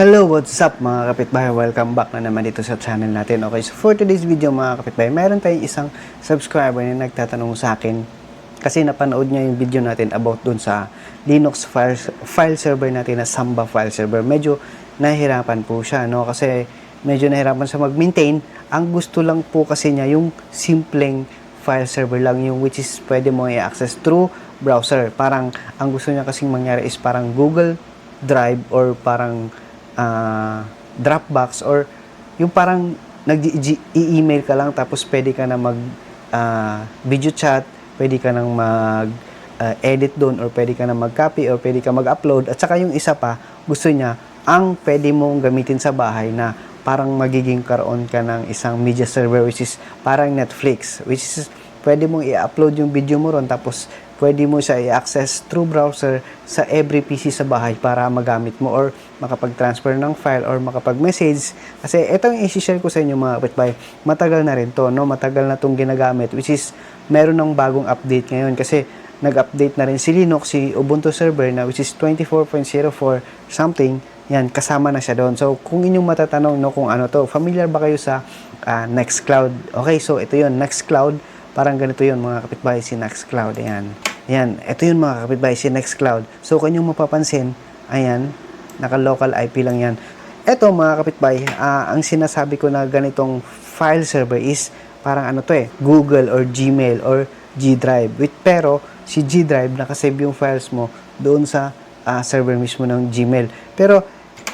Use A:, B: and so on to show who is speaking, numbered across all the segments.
A: Hello, what's up mga kapitbahay? Welcome back na naman dito sa channel natin. Okay, so for today's video mga kapitbahay, meron tayong isang subscriber na nagtatanong sa akin kasi napanood niya yung video natin about dun sa Linux file, file server natin na Samba file server. Medyo nahihirapan po siya, no? Kasi medyo nahihirapan sa mag-maintain. Ang gusto lang po kasi niya yung simpleng file server lang yung which is pwede mo i-access through browser. Parang ang gusto niya kasing mangyari is parang Google Drive or parang ah, Dropbox or yung parang nag-i-email ka lang tapos pwede ka na mag ah, video chat, pwede ka nang mag ah, edit doon or pwede ka na mag-copy or pwede ka mag-upload. At saka yung isa pa gusto niya ang pwede mong gamitin sa bahay na parang magiging karoon ka ng isang media server which is parang Netflix which is pwede mong i-upload yung video mo ron tapos pwede mo siya i-access through browser sa every PC sa bahay para magamit mo or makapag-transfer ng file or makapag-message. Kasi ito yung isi-share ko sa inyo mga kapitbahay. Matagal na rin to, no? Matagal na tong ginagamit which is meron ng bagong update ngayon kasi nag-update na rin si Linux, si Ubuntu server na which is 24.04 something. Yan, kasama na siya doon. So, kung inyong matatanong no, kung ano to, familiar ba kayo sa ah, Nextcloud? Okay, so ito yon Nextcloud. Parang ganito yon mga kapitbahay, si Nextcloud. Ayan. Ayan, ito yun mga kapitbahay, si Nextcloud. So, kung mapapansin, ayan, naka-local IP lang yan. Ito mga kapitbahay, ah, ang sinasabi ko na ganitong file server is parang ano to eh, Google or Gmail or G Drive. With, pero, si G Drive, nakasave yung files mo doon sa ah, server mismo ng Gmail. Pero,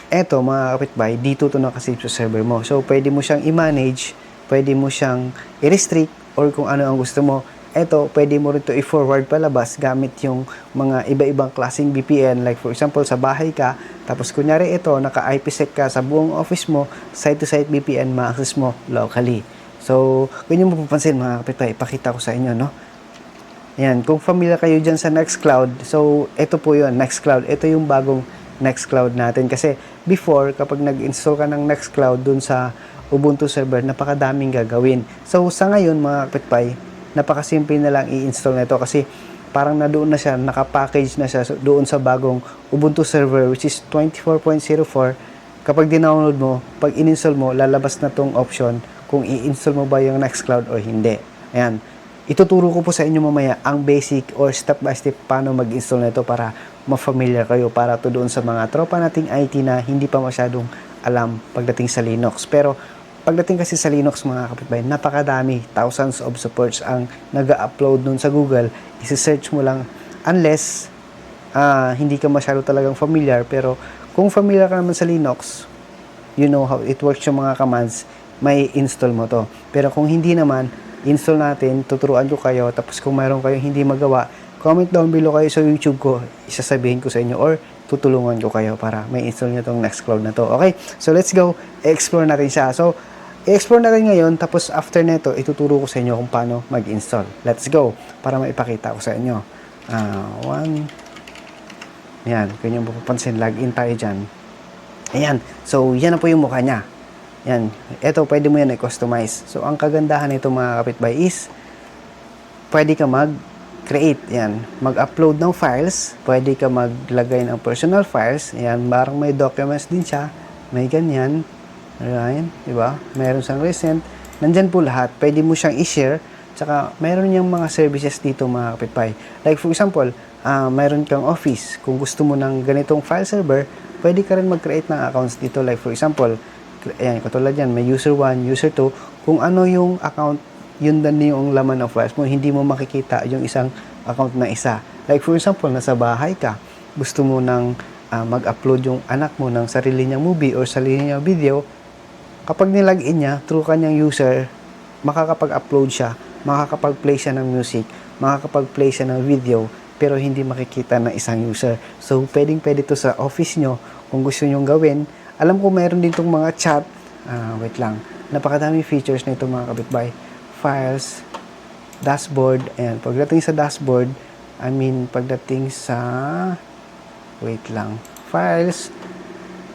A: eto mga kapitbahay, dito to nakasave sa server mo. So, pwede mo siyang i-manage, pwede mo siyang i-restrict, or kung ano ang gusto mo. Eto, pwede mo rin to i-forward palabas gamit yung mga iba-ibang klaseng VPN. Like for example, sa bahay ka, tapos kunyari ito, naka-IPsec ka sa buong office mo, site-to-site VPN, ma-access mo locally. So, kung yung mapapansin mga kapitbahay, ipakita ko sa inyo, no? Yan, kung familiar kayo dyan sa Nextcloud, so ito po yun, Nextcloud. Ito yung bagong Nextcloud natin. Kasi before, kapag nag-install ka ng Nextcloud dun sa Ubuntu server, napakadaming gagawin. So sa ngayon, mga kapitpay, napakasimple na lang i-install nito kasi parang na doon na siya, nakapackage na siya doon sa bagong Ubuntu server which is 24.04. Kapag dinownload mo, pag in-install mo, lalabas na tong option kung i-install mo ba yung Nextcloud o hindi. Ayan. Ituturo ko po sa inyo mamaya ang basic or step by step paano mag-install nito para ma-familiar kayo para to doon sa mga tropa nating IT na hindi pa masyadong alam pagdating sa Linux. Pero pagdating kasi sa Linux mga kapitbahay, napakadami, thousands of supports ang nag-upload nun sa Google. Isi-search mo lang unless ah, hindi ka masyado talagang familiar pero kung familiar ka naman sa Linux, you know how it works yung mga commands, may install mo to. Pero kung hindi naman, install natin, tuturuan ko kayo, tapos kung mayroon kayong hindi magawa, comment down below kayo sa YouTube ko, isasabihin ko sa inyo, or tutulungan ko kayo para may install nyo tong Nextcloud na to. Okay? So, let's go. explore natin siya. So, i-explore natin ngayon, tapos after neto, ituturo ko sa inyo kung paano mag-install. Let's go. Para maipakita ko sa inyo. Ah, one. Yan. Kung nyo mapapansin, login tayo dyan. Ayan. So, yan na po yung mukha niya. Yan. Ito, pwede mo yan i-customize. So, ang kagandahan nito mga kapitbahay is, pwede ka mag-create. Yan. Mag-upload ng files. Pwede ka maglagay ng personal files. Yan. Parang may documents din siya. May ganyan. Ayan. Diba? Meron siyang recent. Nandyan po lahat. Pwede mo siyang i-share. Tsaka, meron niyang mga services dito mga kapitbahay. Like for example, ah meron kang office. Kung gusto mo ng ganitong file server, pwede ka rin mag-create ng accounts dito. Like for example, ayan, katulad yan, may user 1, user 2. Kung ano yung account, yun din yung laman ng files mo. Hindi mo makikita yung isang account na isa. Like for example, nasa bahay ka, gusto mo nang ah, mag-upload yung anak mo ng sarili niyang movie or sarili niyang video, kapag nilagin niya through kanyang user, makakapag-upload siya, makakapag-play siya ng music, makakapag-play siya ng video, pero hindi makikita ng isang user. So, pwedeng pwede to sa office nyo kung gusto nyo gawin. Alam ko mayroon din itong mga chat. Ah, wait lang. Napakadami features na ito mga kapitbahay. Files, dashboard, ayan. Pagdating sa dashboard, I mean, pagdating sa, wait lang, files,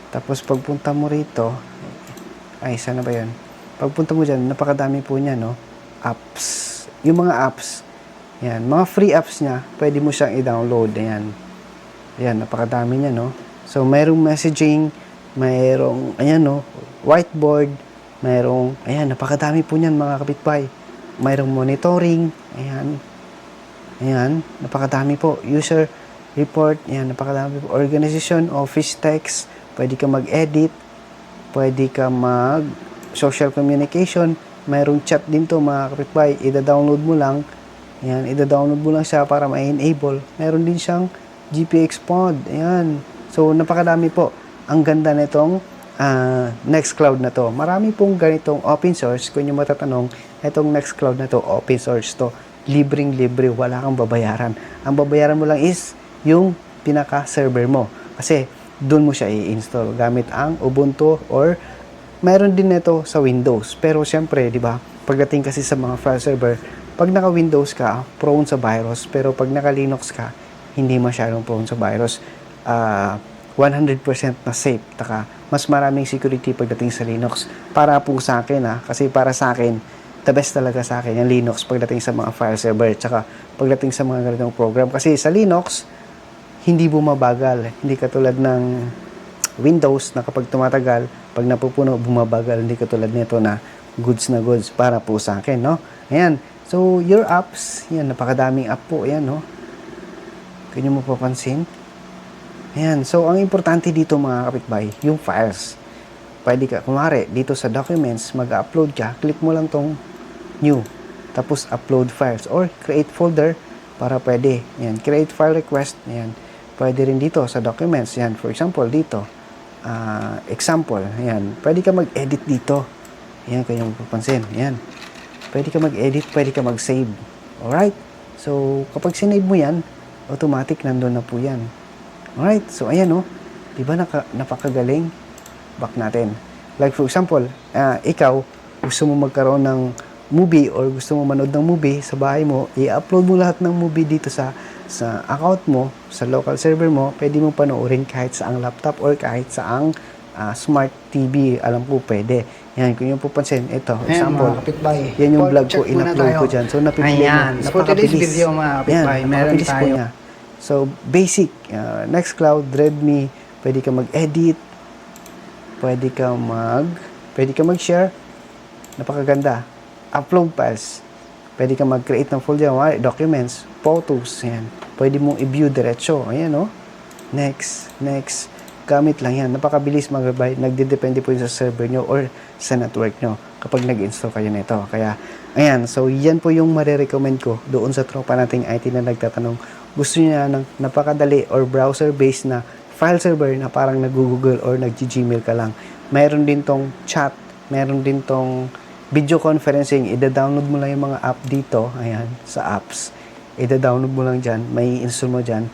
A: tapos pagpunta mo rito, ay, sana ba yun? Pagpunta mo dyan, napakadami po niya, no? Apps. Yung mga apps, yan, mga free apps niya, pwede mo siyang i-download, ayan. Ayan, napakadami niya, no? So, mayroong messaging, mayroong, ayan no, whiteboard, mayroong, ayan, napakadami po niyan mga kapitbahay. Mayroong monitoring, ayan, ayan, napakadami po. User report, ayan, napakadami po. Organization, office text, pwede ka mag-edit, pwede ka mag social communication, mayroong chat din to mga kapitbahay, ida-download mo lang, ayan, ida-download mo lang siya para ma-enable. Meron din siyang GPX pod, ayan. So, napakadami po. Ang ganda nitong ah, Nextcloud na to. Marami pong ganitong open source. Kung nyo matatanong, itong Nextcloud na to, open source to. Libreng-libre, wala kang babayaran. Ang babayaran mo lang is yung pinaka-server mo. Kasi, doon mo siya i-install gamit ang Ubuntu or Meron din nito sa Windows. Pero siyempre, di ba, pagdating kasi sa mga file server, pag naka-Windows ka, prone sa virus. Pero pag naka-Linux ka, hindi masyadong prone sa virus. Ah, 100% na safe. Taka, mas maraming security pagdating sa Linux. Para po sa akin, ha, kasi para sa akin, the best talaga sa akin, yung Linux pagdating sa mga file server. Tsaka pagdating sa mga ganitong program. Kasi sa Linux, hindi bumabagal. Hindi katulad ng Windows na kapag tumatagal, pag napupuno, bumabagal. Hindi katulad nito na goods na goods para po sa akin, no? Ayan. So, your apps, yan, napakadaming app po. Ayan, no? Kanya mo papansin? Ayan. So, ang importante dito mga kapitbahay, yung files. Pwede ka, kumari, dito sa documents, mag-upload ka, click mo lang tong new. Tapos, upload files. Or, create folder para pwede. Ayan. Create file request. Ayan. Pwede rin dito sa documents. Ayan. For example, dito. ah, example. Ayan. Pwede ka mag-edit dito. Ayan, kanya mo papansin. Ayan. Pwede ka mag-edit, pwede ka mag-save. Alright? So, kapag sinave mo yan, automatic nandun na po yan. Alright? So, ayan o. Di ba naka, napakagaling? Back natin. Like for example, ah, ikaw, gusto mo magkaroon ng movie or gusto mo manood ng movie sa bahay mo, i-upload mo lahat ng movie dito sa sa account mo, sa local server mo, pwede mo panoorin kahit sa ang laptop or kahit sa ang ah, smart TV. Alam ko pwede. Yan, kung yung pupansin, ito, example,
B: kapitbahay.
A: yan yung vlog ko, in-upload ko dyan. So, napiplay mo.
B: Ayan. So, for today's video, mga kapitbahay, meron
A: po
B: tayo.
A: niya. So, basic. Uh, Nextcloud, Redmi, pwede ka mag-edit, pwede ka mag, pwede ka mag-share. Napakaganda. Upload files. Pwede ka mag-create ng folder, mga documents, photos, yan. Pwede mong i-view diretso. Ayan, oh. Next, next. Gamit lang yan. Napakabilis kapitbahay. Nagdidepende po yun sa server nyo or sa network nyo kapag nag-install kayo nito. Kaya, ayan. So, yan po yung marirecommend ko doon sa tropa nating IT na nagtatanong. Gusto niya ng napakadali or browser-based na file server na parang nag-google or nag-gmail ka lang. Meron din tong chat. Meron din tong video conferencing. Ida-download mo lang yung mga app dito. Ayan, sa apps. Ida-download mo lang dyan. May install mo dyan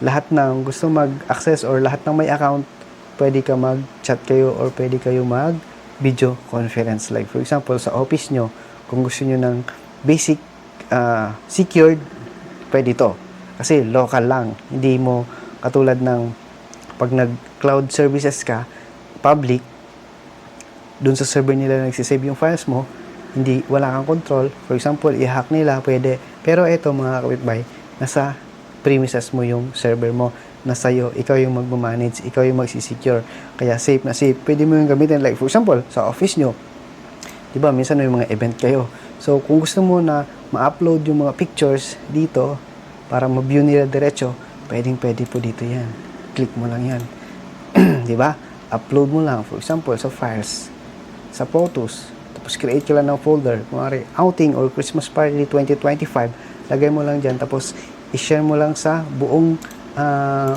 A: lahat ng gusto mag-access or lahat ng may account, pwede ka mag-chat kayo or pwede kayo mag-video conference. Like for example, sa office nyo, kung gusto nyo ng basic uh, secured, pwede to. Kasi local lang. Hindi mo katulad ng pag nag-cloud services ka, public, dun sa server nila nagsisave yung files mo, hindi, wala kang control. For example, i-hack nila, pwede. Pero ito mga kapitbahay, nasa premises mo yung server mo na sa'yo, ikaw yung magmamanage, ikaw yung magsisecure. Kaya safe na safe. Pwede mo yung gamitin. Like for example, sa office nyo, di ba, minsan may mga event kayo. So, kung gusto mo na ma-upload yung mga pictures dito para ma-view nila diretso, pwedeng pwede po dito yan. Click mo lang yan. di ba? Upload mo lang, for example, sa files, sa photos, tapos create ka lang ng folder. Kunwari, outing or Christmas party 2025, lagay mo lang dyan, tapos i-share mo lang sa buong ah,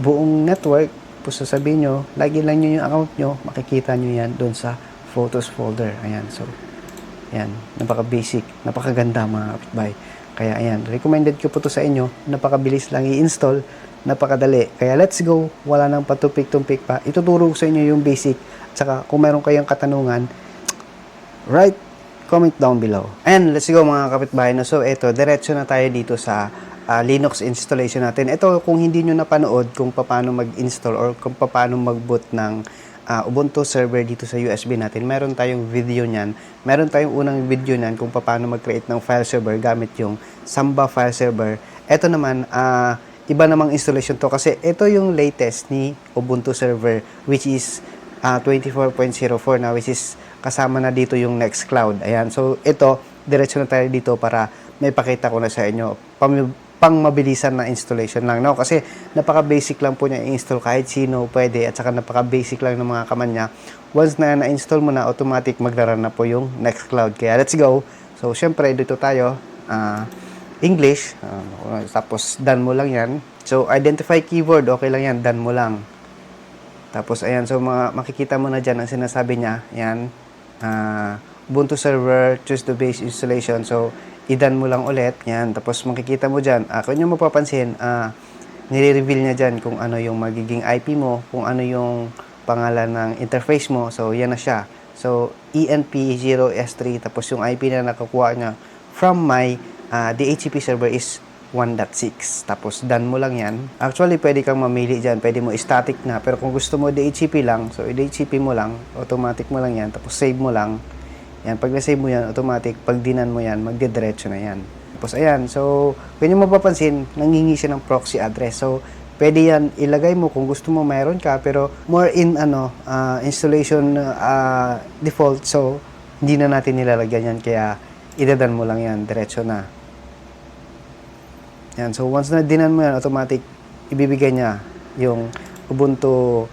A: buong network. Tapos sasabihin nyo, lagi lang nyo yung account nyo, makikita nyo yan doon sa photos folder. Ayan, so, ayan, napaka-basic, napakaganda mga kapitbahay. Kaya ayan, recommended ko po to sa inyo. Napakabilis lang i-install, napakadali. Kaya let's go, wala nang patupik-tumpik pa. Ituturo ko sa inyo yung basic. Tsaka kung meron kayong katanungan, right comment down below. And let's go mga kapitbahay na. So ito, diretso na tayo dito sa ah, Linux installation natin. Ito kung hindi nyo napanood kung paano mag-install or kung paano mag-boot ng ah, Ubuntu server dito sa USB natin. Meron tayong video niyan. Meron tayong unang video niyan kung paano mag-create ng file server gamit yung Samba file server. Ito naman, ah, iba namang installation to kasi ito yung latest ni Ubuntu server which is ah, 24.04 na which is kasama na dito yung Nextcloud. Ayan. So ito, diretso na tayo dito para may pakita ko na sa inyo. Pam- pang mabilisan na installation lang no kasi napaka basic lang po niya i-install kahit sino pwede at saka napaka basic lang ng mga kaman niya once na na-install mo na automatic maglaran na po yung Nextcloud kaya let's go so syempre dito tayo ah, English ah, tapos done mo lang yan so identify keyword okay lang yan done mo lang tapos ayan, so mga, makikita mo na dyan ang sinasabi niya. Ayan, ah, Ubuntu server, choose the base installation. So, idan mo lang ulit. Yan, tapos makikita mo dyan. Ah, kung nyo mapapansin, ah, nire-reveal niya dyan kung ano yung magiging IP mo, kung ano yung pangalan ng interface mo. So, yan na siya. So, E ENP0S3, tapos yung IP na nakakuha niya from my ah, DHCP server is 1.6. Tapos done mo lang yan. Actually, pwede kang mamili dyan. Pwede mo static na. Pero kung gusto mo DHCP lang, so DHCP mo lang, automatic mo lang yan. Tapos save mo lang. Yan, pag na-save mo yan, automatic, pag dinan mo yan, magdidiretso na yan. Tapos ayan, so, kung nyo mapapansin, nangingi siya ng proxy address. So, pwede yan ilagay mo kung gusto mo mayroon ka, pero more in ano, ah, installation ah, default. So, hindi na natin nilalagyan yan, kaya idadan mo lang yan, diretso na. Yan. So, once na dinan mo yan, automatic, ibibigay niya yung Ubuntu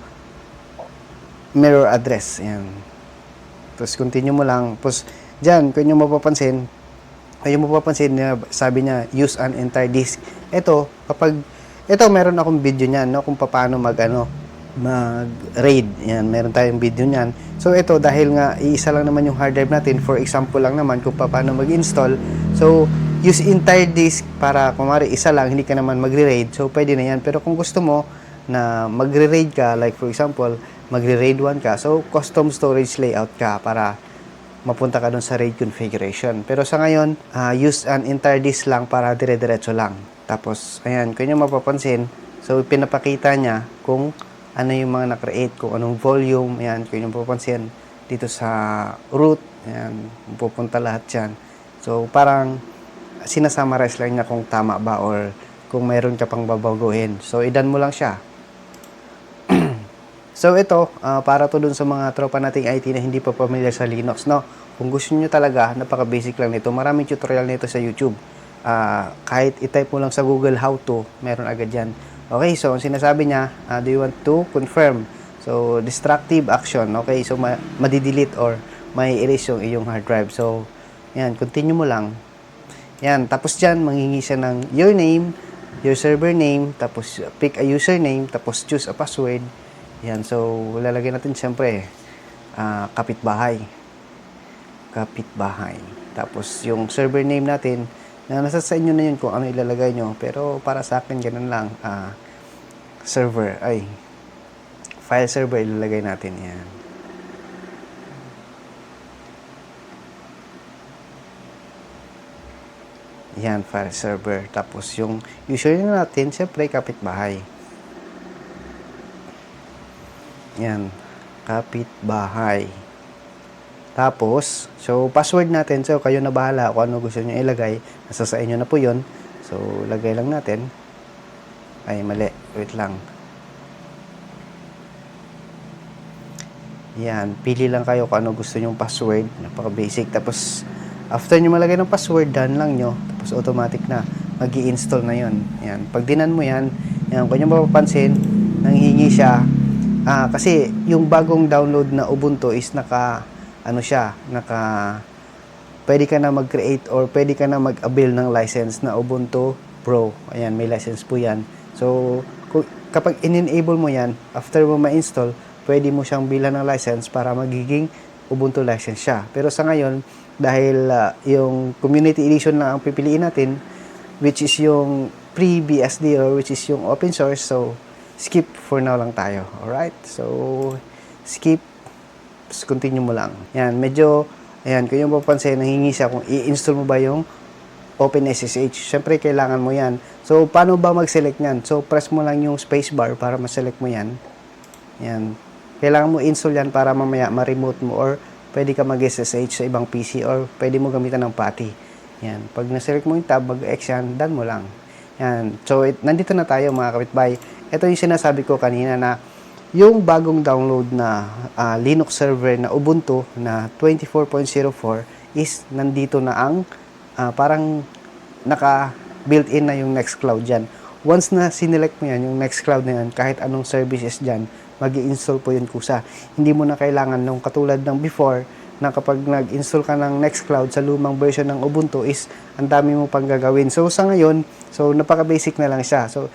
A: mirror address. Yan. Tapos, continue mo lang. Tapos, dyan, kung yung mapapansin, ay yung mapapansin sabi niya, use an entire disk. Ito, kapag, ito, meron akong video niyan, no, kung paano mag, ano, mag-raid. Yan, meron tayong video niyan. So, ito, dahil nga, iisa lang naman yung hard drive natin, for example lang naman, kung paano mag-install. So, use entire disk para, kumari, isa lang, hindi ka naman magre-raid. So, pwede na yan. Pero kung gusto mo, na magre-raid ka, like for example, magre-raid 1 ka, so, custom storage layout ka para mapunta ka dun sa RAID configuration. Pero sa ngayon, ah, use an entire disk lang para dire-diretso lang. Tapos, ayan, kung nyo mapapansin, so pinapakita niya kung ano yung mga na-create, kung anong volume, ayan, kung nyo mapapansin, dito sa root, ayan, pupunta lahat yan. So, parang sinasummarize lang niya kung tama ba or kung mayroon ka pang babaguhin. So, idan mo lang siya. So ito, ah, para to dun sa mga tropa nating IT na hindi pa familiar sa Linux, no? Kung gusto niyo talaga, napaka-basic lang nito. Maraming tutorial nito sa YouTube. Ah, kahit i-type mo lang sa Google how to, meron agad yan. Okay, so ang sinasabi niya, ah, do you want to confirm? So, destructive action. Okay, so ma- madidelete or may erase yung iyong hard drive. So, yan, continue mo lang. Yan, tapos dyan, manghingi siya ng your name, your server name, tapos pick a username, tapos choose a password. Yan, so lalagyan natin siyempre ah, kapitbahay. Kapitbahay. Tapos yung server name natin, na nasa sa inyo na yun kung ano ilalagay nyo. Pero para sa akin, ganun lang. ah, server, ay, file server ilalagay natin. Yan. Yan, file server. Tapos yung username natin, siyempre kapitbahay. Yan, kapitbahay. Tapos, so password natin, so kayo na bahala kung ano gusto nyo ilagay. Nasa sa inyo na po yun. So, lagay lang natin. Ay, mali. Wait lang. Yan, pili lang kayo kung ano gusto nyong password. Napaka-basic. Tapos, after nyo malagay ng password, done lang nyo. Tapos, automatic na. mag install na yon Yan. Pag dinan mo yan, yan, kung nyo mapapansin, nanghihingi siya Ah, kasi yung bagong download na Ubuntu is naka ano siya, naka pwede ka na mag-create or pwede ka na mag-avail ng license na Ubuntu Pro. Ayan, may license po 'yan. So, kung, kapag in-enable mo 'yan, after mo ma-install, pwede mo siyang bilan ng license para magiging Ubuntu license siya. Pero sa ngayon, dahil ah, yung community edition lang ang pipiliin natin, which is yung pre-BSD or which is yung open source, so skip for now lang tayo. Alright? So, skip. Tapos continue mo lang. Yan, medyo, ayan, kung yung mapapansin, nangingi siya kung i-install mo ba yung OpenSSH. Siyempre, kailangan mo yan. So, paano ba mag-select yan? So, press mo lang yung spacebar para ma-select mo yan. Yan. Kailangan mo install yan para mamaya ma-remote mo or pwede ka mag-SSH sa ibang PC or pwede mo gamitan ng PATI. Yan. Pag na-select mo yung tab, mag-X yan, done mo lang. Yan. So, it, nandito na tayo mga kapitbahay. Ito yung sinasabi ko kanina na yung bagong download na ah, Linux server na Ubuntu na 24.04 is nandito na ang ah, parang naka built-in na yung Nextcloud dyan. Once na sinelect mo yan, yung Nextcloud na yan, kahit anong services dyan, mag install po yun kusa. Hindi mo na kailangan nung katulad ng before, na kapag nag-install ka ng Nextcloud sa lumang version ng Ubuntu is ang dami mo pang gagawin. So sa ngayon, so napaka-basic na lang siya. So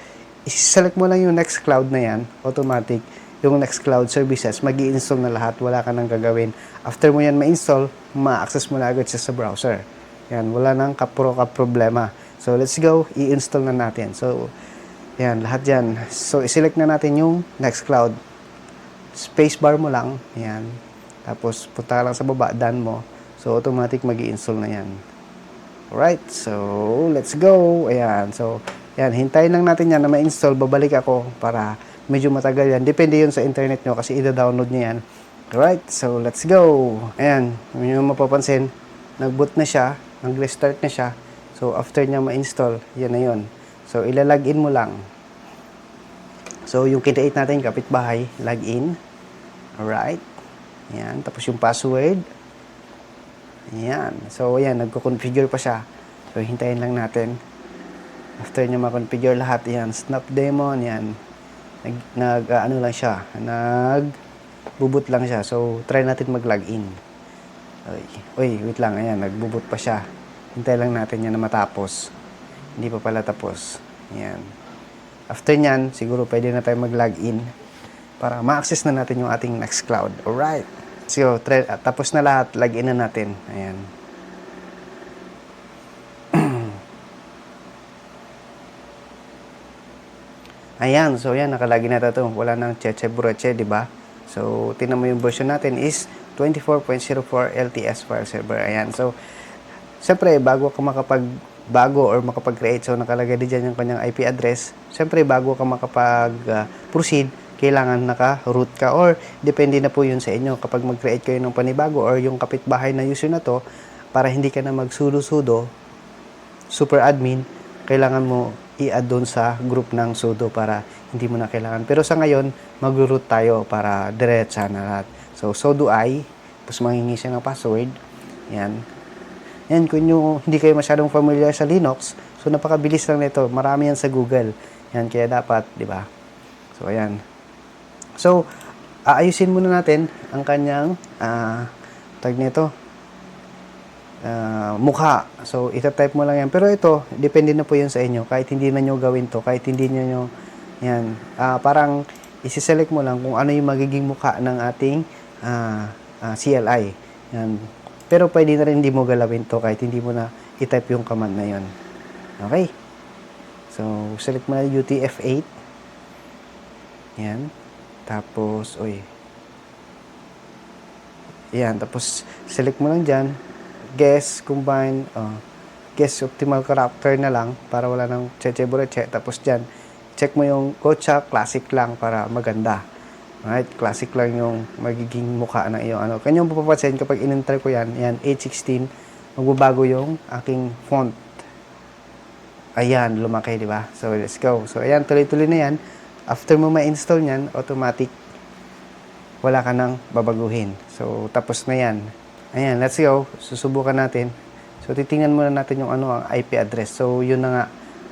A: select mo lang yung Nextcloud na yan, automatic, yung Nextcloud services, mag install na lahat, wala ka nang gagawin. After mo yan ma-install, ma-access mo na agad siya sa browser. Yan, wala nang kapro ka problema. So let's go, i-install na natin. So yan, lahat yan. So i-select na natin yung Nextcloud. Spacebar mo lang, yan. Tapos punta lang sa baba, done mo. So automatic mag install na yan. Alright, so let's go. Ayan, so yan, hintayin lang natin yan na ma-install. Babalik ako para medyo matagal yan. Depende yun sa internet nyo kasi ida-download nyo yan. Alright, so let's go. Ayan, yung mapapansin, nag-boot na siya, nag-restart na siya. So after niya ma-install, yan na yun. So ilalagin mo lang. So yung kinait natin, kapitbahay, login. Alright. Yan, tapos yung password. Yan. So, ayan, nagko-configure pa siya. So, hintayin lang natin. After niya ma-configure lahat, yan, snap demon, yan. Nag, nag ah, ano lang siya, nag bubut lang siya. So, try natin mag-login. Oy, oy, wait lang, ayan, nagbubut pa siya. Hintay lang natin yan na matapos. Hindi pa pala tapos. Yan. After nyan, siguro pwede na tayo mag-login para ma-access na natin yung ating Nextcloud. Alright. So, ah, tapos na lahat, login na natin. Ayan. Ayan, so yan, nakalagin na ito. Wala nang cheche bureche, di ba? So, tinan mo yung version natin is 24.04 LTS file server. Ayan, so, Siyempre, bago ka makapag bago or makapag-create, so nakalagay din dyan yung kanyang IP address. Siyempre, bago ka makapag-proceed, kailangan naka-root ka or depende na po yun sa inyo. Kapag mag-create kayo ng panibago or yung kapitbahay na user na to, para hindi ka na mag-sudo-sudo, super admin, kailangan mo i-add doon sa group ng sudo para hindi mo na kailangan. Pero sa ngayon, mag-root tayo para diretsa na lahat. So, sudo i, tapos manghingi siya ng password. Yan. Yan, kung yung hindi kayo masyadong familiar sa Linux, so napakabilis lang nito. Marami yan sa Google. Yan, kaya dapat, di ba? So, ayan. So, aayusin muna natin ang kanyang, ah, tag nito, ah, mukha. So, itatype mo lang yan. Pero ito, depende na po yun sa inyo. Kahit hindi na nyo gawin to, kahit hindi nyo nyo, yan, ah, parang isi-select mo lang kung ano yung magiging mukha ng ating ah, ah, CLI. Yan. Pero pwede na rin hindi mo galawin to kahit hindi mo na i-type yung command na yon. Okay? So, select mo na UTF-8. Yan. Tapos, oy. Yan. Tapos, select mo lang dyan. Guess, combine, oh. guess optimal character na lang para wala nang cheche bureche. Tapos dyan, check mo yung Kocha Classic lang para maganda. Right? Classic lang yung magiging mukha ng iyong ano. Kanyang mapapansin kapag in-enter ko yan, yan, 816, magbabago yung aking font. Ayan, lumaki, di ba? So, let's go. So, ayan, tuloy-tuloy na yan. After mo ma-install yan, automatic, wala ka nang babaguhin. So, tapos na yan. Ayan, let's go. Susubukan natin. So, titingnan muna natin yung ano, ang IP address. So, yun na nga,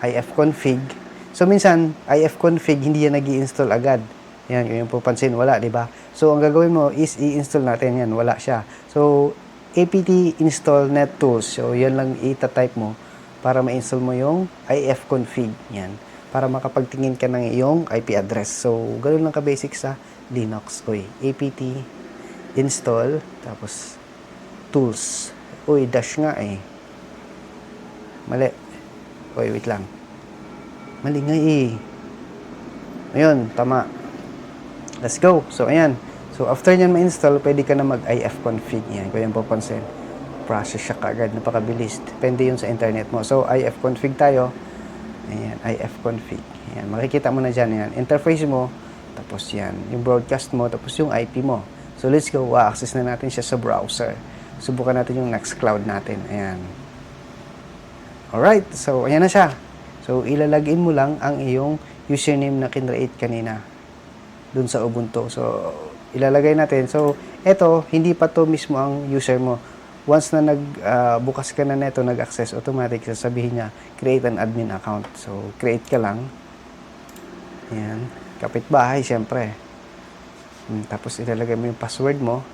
A: ifconfig. So, minsan, ifconfig, hindi yan nag install agad. Yan, yung pupansin, wala, di ba? So, ang gagawin mo is i-install natin yan. Wala siya. So, apt install nettools. So, yan lang ita-type mo para ma-install mo yung ifconfig. Yan. Para makapagtingin ka ng iyong IP address. So, ganoon lang ka-basic sa Linux. Uy, apt install, tapos tools. Uy, dash nga eh. Mali. Uy, wait lang. Mali nga eh. Ayun, tama. Let's go. So, ayan. So, after nyan ma-install, pwede ka na mag-ifconfig. Yan, kung yung papansin. Process siya kagad. Napakabilis. Depende yun sa internet mo. So, ifconfig tayo. Ayan, ifconfig. Ayan, makikita mo na dyan. Ayan, interface mo. Tapos yan, yung broadcast mo. Tapos yung IP mo. So, let's go. access na natin siya sa browser. Subukan natin yung Nextcloud natin. Ayan. Alright. So, ayan na siya. So, ilalagin mo lang ang iyong username na kinreate kanina dun sa Ubuntu. So, ilalagay natin. So, eto, hindi pa to mismo ang user mo. Once na nag ah, bukas ka na neto, nag-access automatic, sasabihin niya, create an admin account. So, create ka lang. Ayan. Kapitbahay, syempre. Hmm, Tapos, ilalagay mo yung password mo.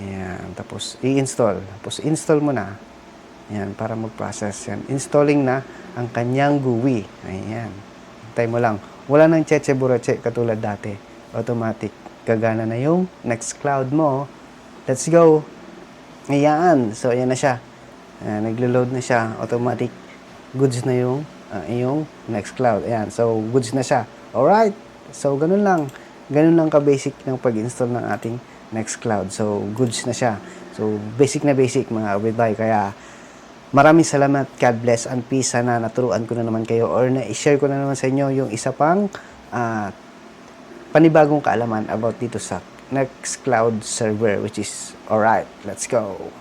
A: Ayan. Tapos, i-install. Tapos, install mo na. Ayan, para mag-process yan. Installing na ang kanyang GUI. Ayan. Hintay mo lang. Wala nang cheche burache katulad dati. Automatic. Gagana na yung Nextcloud mo. Let's go. Ayan. So, ayan na siya. Ayan, naglo-load na siya. Automatic. Goods na yung uh, yung Nextcloud. Ayan. So, goods na siya. Alright. So, ganun lang. Ganun lang ka-basic ng pag-install ng ating Nextcloud. So, goods na siya. So, basic na basic mga kapitbahay. Kaya, maraming salamat. God bless and peace. Sana naturuan ko na naman kayo or na-share ko na naman sa inyo yung isa pang ah, panibagong kaalaman about dito sa Nextcloud server which is alright. Let's go.